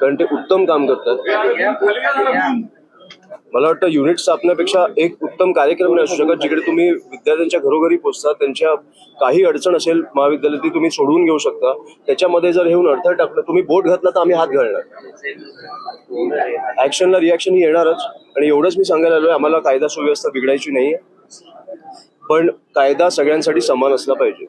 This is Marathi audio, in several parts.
कारण ते उत्तम काम करतात. मला वाटतं युनिट स्थापण्यापेक्षा एक उत्तम कार्यक्रम नाही असू शकत जिकडे तुम्ही विद्यार्थ्यांच्या घरोघरी पोहोचता त्यांच्या काही अडचण असेल महाविद्यालय ती तुम्ही सोडवून घेऊ शकता. त्याच्यामध्ये जर येऊन अडथळ टाकलं तुम्ही बोट घातला तर आम्ही हात घालणार. ऍक्शनला रिॲक्शन ही येणारच. आणि एवढंच मी सांगायला आलोय आम्हाला कायदा सुव्यवस्था बिघडायची नाहीये. पण कायदा सगळ्यांसाठी समान असला पाहिजे.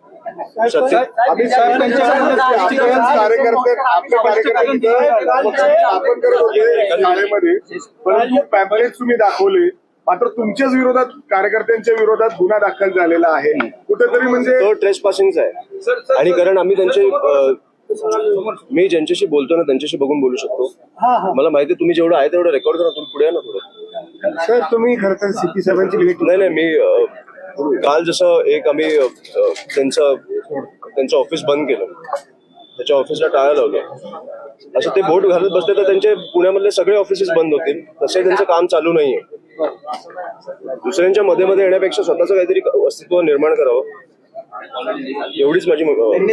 तुम्ही दाखवले. मात्र तुमच्याच विरोधात कार्यकर्त्यांच्या विरोधात गुन्हा दाखल झालेला आहे. कुठेतरी म्हणजे तो ट्रेस पासिंगचा आहे आणि कारण आम्ही त्यांचे मी ज्यांच्याशी बोलतो ना त्यांच्याशी बघून बोलू शकतो. मला माहिती आहे तुम्ही जेवढं आहे तेवढं रेकॉर्ड करा तुम्ही पुढे या ना थोडं. सर तुम्ही खरं तर सीपी साहेबांची भेट नाही नाही मी काल जसं एक आम्ही त्यांचं त्यांचं ऑफिस बंद केलं. त्याच्या ऑफिसला टाळ्या लावलं असं ते बोट घालत बसले तर त्यांचे पुण्यामधले सगळे ऑफिसेस बंद होतील. तसे त्यांचं काम चालू नाहीये. दुसऱ्यांच्या मध्ये मध्ये येण्यापेक्षा स्वतःचं काहीतरी अस्तित्व निर्माण करावं. एवढीच माझी. म्हणून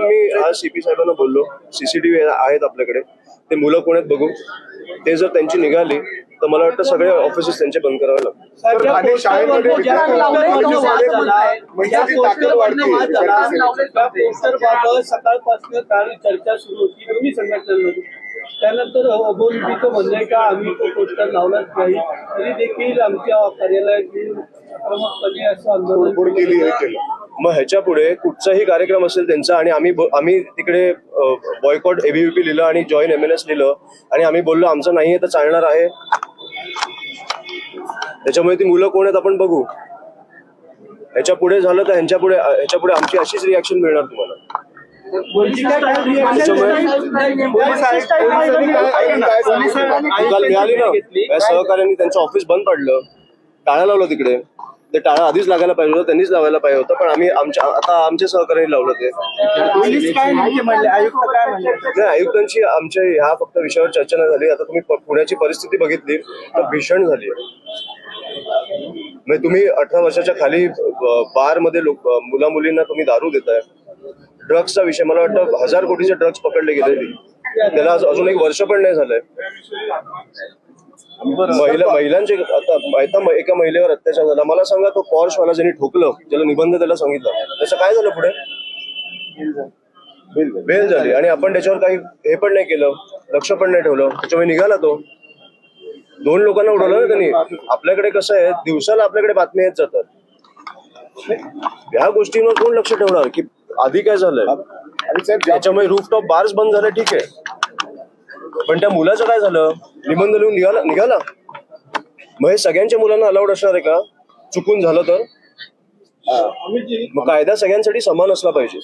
मी आज सीपी साहेबांना बोललो सीसीटीव्ही आहेत आपल्याकडे ते मुलं कोण आहेत बघू ते जर त्यांची निघाली तर मला वाटतं सगळे ऑफिसेस त्यांचे बंद करावे लागतील तर अनेक शाळेमध्ये म्हणजे ती ताकद वाढते सकाळपासून चर्चा सुरू होती दोन्ही संघटनांमध्ये त्यानंतर अबोलबीचं म्हणणं आहे का आम्ही तो पोस्टर लावलाच नाही तरी देखील आमच्या कार्यालयात येऊन प्रमुखपणे असं आंदोलन केली केलं. मग ह्याच्या पुढे कुठचाही कार्यक्रम असेल त्यांचा आणि आम्ही आम्ही तिकडे बॉयकॉट एबीव्हीपी लिहिलं आणि जॉईन एम एन एस लिहिलं आणि आम्ही बोललो आमचं नाहीये तर चालणार आहे. त्याच्यामुळे ती मुलं कोण आहेत आपण बघू. ह्याच्या पुढे झालं तर ह्यांच्या पुढे ह्याच्या पुढे आमची अशीच रिॲक्शन मिळणार तुम्हाला? काल मिळाली ना. या सहकार्यांनी त्यांचं ऑफिस बंद पडलं. टाळं लावलं तिकडे. ते टाळं आधीच लागायला पाहिजे होतं त्यांनीच लावायला पाहिजे होतं पण आम्ही आमच्या आता आमच्या सहकार्याने लावलं ते. नाही आयुक्तांची आमच्या ह्या फक्त विषयावर चर्चा नाही झाली. आता तुम्ही पुण्याची परिस्थिती बघितली तर भीषण झाली. म्हणजे तुम्ही अठरा वर्षाच्या खाली बारमध्ये लोक मुला मुलींना तुम्ही दारू देताय. ड्रग्सचा विषय. मला वाटतं हजार कोटीचे ड्रग्स पकडले गेले त्याला अजून एक वर्ष पण नाही झालंय. महिला महिलांचे आता एका महिलेवर अत्याचार झाला. मला सांगा तो पॉर्श वाला ज्यांनी ठोकलं त्याला निबंध त्याला सांगितलं त्याचं काय झालं पुढे? बेल झाली. आणि आपण त्याच्यावर काही हे पण नाही केलं लक्ष पण नाही ठेवलं. त्याच्यामुळे निघाला तो. दोन लोकांना उडवलं ना त्यांनी. आपल्याकडे कसं आहे दिवसाला आपल्याकडे बातम्या येत जातात. ह्या गोष्टींवर कोण लक्ष ठेवणार? की आधी काय झालंय? त्याच्यामुळे रूफटॉप बार्स बंद झाले ठीक आहे. पण त्या मुलाचं काय झालं? निबंध लिहून निघाला निघाला? मग हे सगळ्यांच्या मुलांना अलाउड असणार आहे का? चुकून झालं तर? मग कायदा सगळ्यांसाठी समान असला पाहिजे.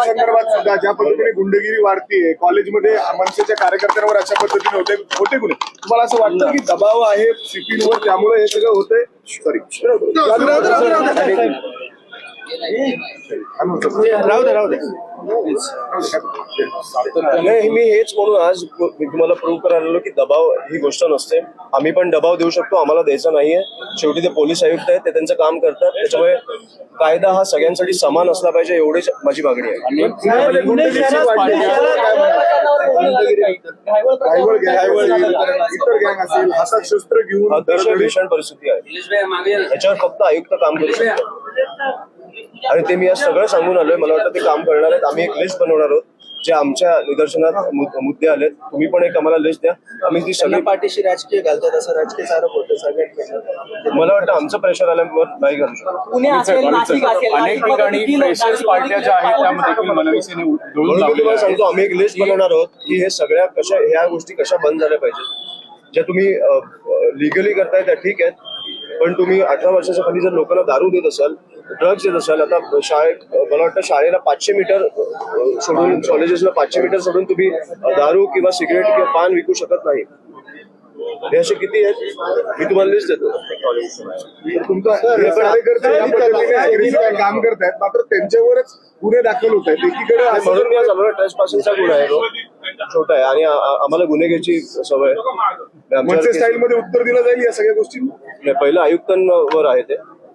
संदर्भात सुद्धा ज्या पद्धतीने गुंडगिरी वाढतीये कॉलेजमध्ये मनसेच्या कार्यकर्त्यांवर अशा पद्धतीने होते होते गुन्हे. तुम्हाला असं वाटतं की दबाव आहे सीपीवर त्यामुळे हे सगळं होतंय? सॉरी राहू राहू नाही मी हेच म्हणून आज मी तुम्हाला प्रूव्ह करायला आलो की दबाव ही गोष्ट नसते. आम्ही पण दबाव देऊ शकतो आम्हाला द्यायचा नाहीये. शेवटी ते पोलीस आयुक्त आहेत ते त्यांचं काम करतात. त्याच्यामुळे कायदा हा सगळ्यांसाठी समान असला पाहिजे एवढीच माझी मागणी आहे. अतिशय भीषण परिस्थिती आहे. याच्यावर फक्त आयुक्त काम करू शकतो आणि ते मी आज सगळं सांगून आलोय. मला वाटतं ते काम करणार आहेत. आम्ही एक लिस्ट बनवणार आहोत जे आमच्या निदर्शनात मुद्दे आलेत. तुम्ही पण एक आम्हाला लिस्ट द्या. आम्ही ती सगळी पाठीशी राजकीय घालतात असं राजकीय आरोप होतं सगळ्यात मला वाटतं आमचं प्रेशर आल्यावर नाही घालू शकत पुणे असेल नाशिक असेल अनेक ठिकाणी फ्रेशर्स पार्ट्या ज्या आहेत त्यामध्ये देखील मनविसेने डोळून म्हणून मी लावलेल्या तुम्हाला आहेत. सांगतो आम्ही एक लिस्ट बनवणार आहोत की हे सगळ्या कशा ह्या गोष्टी कशा बंद झाल्या पाहिजेत. ज्या तुम्ही लिगली करताय त्या ठीक आहेत. पण तुम्ही अठरा वर्षाच्या खाली जर लोकांना दारू देत असाल ड्रग्ज देत असाल. आता शाळेत मला वाटतं शाळेला पाचशे मीटर सोडून कॉलेजेसला पाचशे मीटर सोडून तुम्ही दारू किंवा सिगरेट किंवा पान विकू शकत नाही. हे असे किती आहेत? मी तुम्हाला लिस्ट देतो. तुमचा हे काम करतायत. मात्र त्यांच्यावरच गुन्हे दाखल होत आहेत. एकीकडे म्हणून मी आज आम्हाला गुन्हा आहे छोटा आहे. आणि आम्हाला गुन्हे घ्यायची सवय स्टाईल मध्ये उत्तर दिलं जाईल या सगळ्या गोष्टी पहिलं आयुक्तांवर आहे ते.